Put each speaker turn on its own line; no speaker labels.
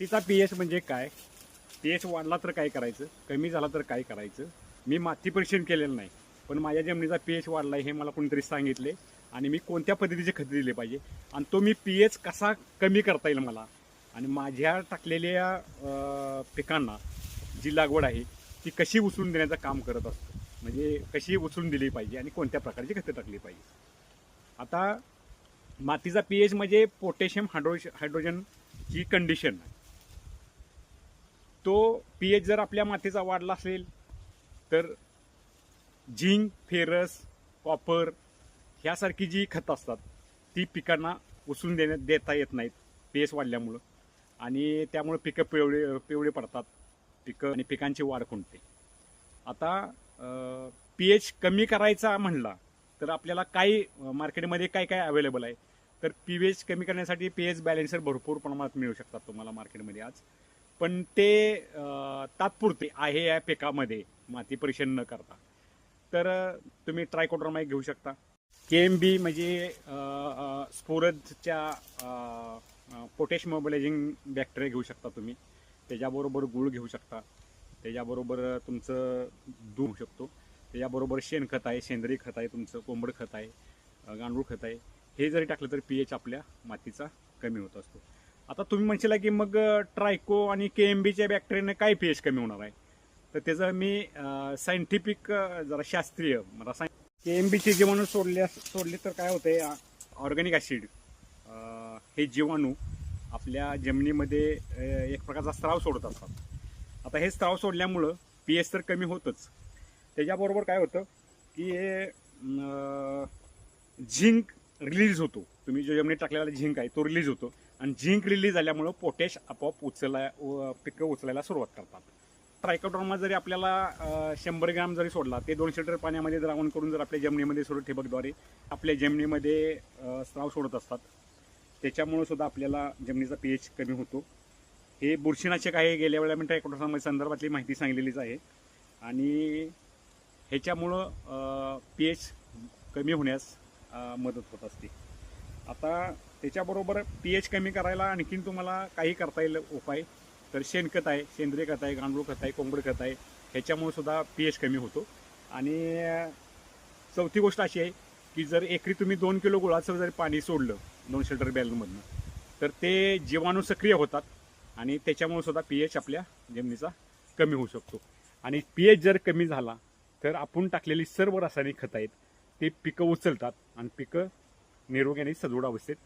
तिचा P H म्हणजे काय? पी एच वाढला तर काय करायचं? कमी झाला तर काय करायचं? मी माती परीक्षण केलेलं नाही. पण माझ्या जमिनीचा पी एच वाढला हे मला कोणीतरी सांगितले आणि मी कोणत्या पद्धतीचे खत दिले पाहिजे? आणि तो मी पी एच कसा कमी करता येईल मला? आणि माझ्या टाकलेल्या पिकांना जी लागवड आहे ती कशी उचलून देण्याचं काम करत असतो? म्हणजे कशी उचलून दिली पाहिजे आणि कोणत्या प्रकारची खतं टाकली पाहिजे? आता मातीचा पी एच म्हणजे पोटॅशियम हायड्रो हायड्रोजनची कंडिशन आहे तो पी एच जर आपल्या मातीचा वाढला असेल तर झिंक फेरस कॉपर ह्यासारखी जी खतं असतात ती पिकांना उचलून देण्यात देता येत नाहीत पी एच वाढल्यामुळं. आणि त्यामुळे पिकं पिवळे पिवळे पडतात पिकं आणि पिकांची वाढ खुंटते आता पी एच कमी करायचा म्हणला तर आपल्याला काही मार्केटमध्ये काय काय अवेलेबल आहे. तर पी एच कमी करण्यासाठी पी एच बॅलेन्सर भरपूर प्रमाणात मिळू शकतात तुम्हाला मार्केटमध्ये आज. पण ते तात्पुरते आहे या पिकामध्ये माती परीक्षण न करता. तर तुम्ही ट्रायकोड्रामाइक घेऊ शकता. के एम बी म्हणजे स्पोरजच्या पोटॅश मोबिलायझिंग बॅक्टेरिया घेऊ शकता तुम्ही. त्याच्याबरोबर गुळ घेऊ शकता. त्याच्याबरोबर तुमचं दूध होऊ शकतो. त्याच्याबरोबर शेणखत आहे सेंद्रिय खत आहे तुमचं कोंबड खत आहे गांडूळ खत आहे. हे जरी टाकलं तर पी एच आपल्या मातीचा कमी होत असतो. आता तुम्ही म्हणशीला की मग ट्रायको आणि के एम बीच्या बॅक्टेरियानं काय पी एच कमी होणार आहे? तर त्याचं मी सायंटिफिक जरा शास्त्रीय रसायन के एम बीचे जीवाणू सोडले सोडले तर काय होते ऑर्गॅनिक ॲसिड हे जीवाणू आपल्या जमिनीमध्ये एक प्रकारचा स्त्राव सोडत असतात. आता हे स्त्राव सोडल्यामुळं पी एच तर कमी होतंच. त्याच्याबरोबर काय होतं की हे झिंक रिलीज होतो. तुम्ही जो जमिनीत टाकलेला झिंक आहे तो रिलीज होतो. आणि झिंक रिलीज झाल्यामुळं पोटॅश आपोआप उचलाय पिकं उचलायला सुरुवात करतात. ट्रायकोड्रोमा जरी आपल्याला शंभर ग्रॅम जरी सोडला ते दोनशे लिटर पाण्यामध्ये द्रावण करून जर आपल्या जमिनीमध्ये सोडून ठिबकद्वारे आपल्या जमिनीमध्ये स्त्राव स्राव सोडत असतात त्याच्यामुळं सुद्धा आपल्याला जमिनीचा पी एच कमी होतो. हे बुरशीनाशक आहे गेल्या वेळेला मी ट्रायकोड्रोमा संदर्भातली माहिती सांगलेलीच आहे. आणि ह्याच्यामुळं पी एच कमी होण्यास मदत होत असते. आता त्याच्याबरोबर पी एच कमी करायला आणखीन तुम्हाला काही करता येईल उपाय. तर शेणखत आहे सेंद्रिय खत आहे गांडूळ खत आहे कोंबड खत आहे ह्याच्यामुळे सुद्धा पी एच कमी होतो. आणि चौथी गोष्ट अशी आहे की जर एकरी तुम्ही दोन किलो गुळाचं जर पाणी सोडलं दोन लिटर बॅलमधनं तर ते जीवाणू सक्रिय होतात आणि त्याच्यामुळे सुद्धा पी एच आपल्या जमिनीचा कमी होऊ शकतो. आणि पी एच जर कमी झाला तर आपण टाकलेली सर्व रासायनिक खतं आहेत ते पिकं उचलतात आणि पिकं निरोगी आणि सदृढ अवस्थेत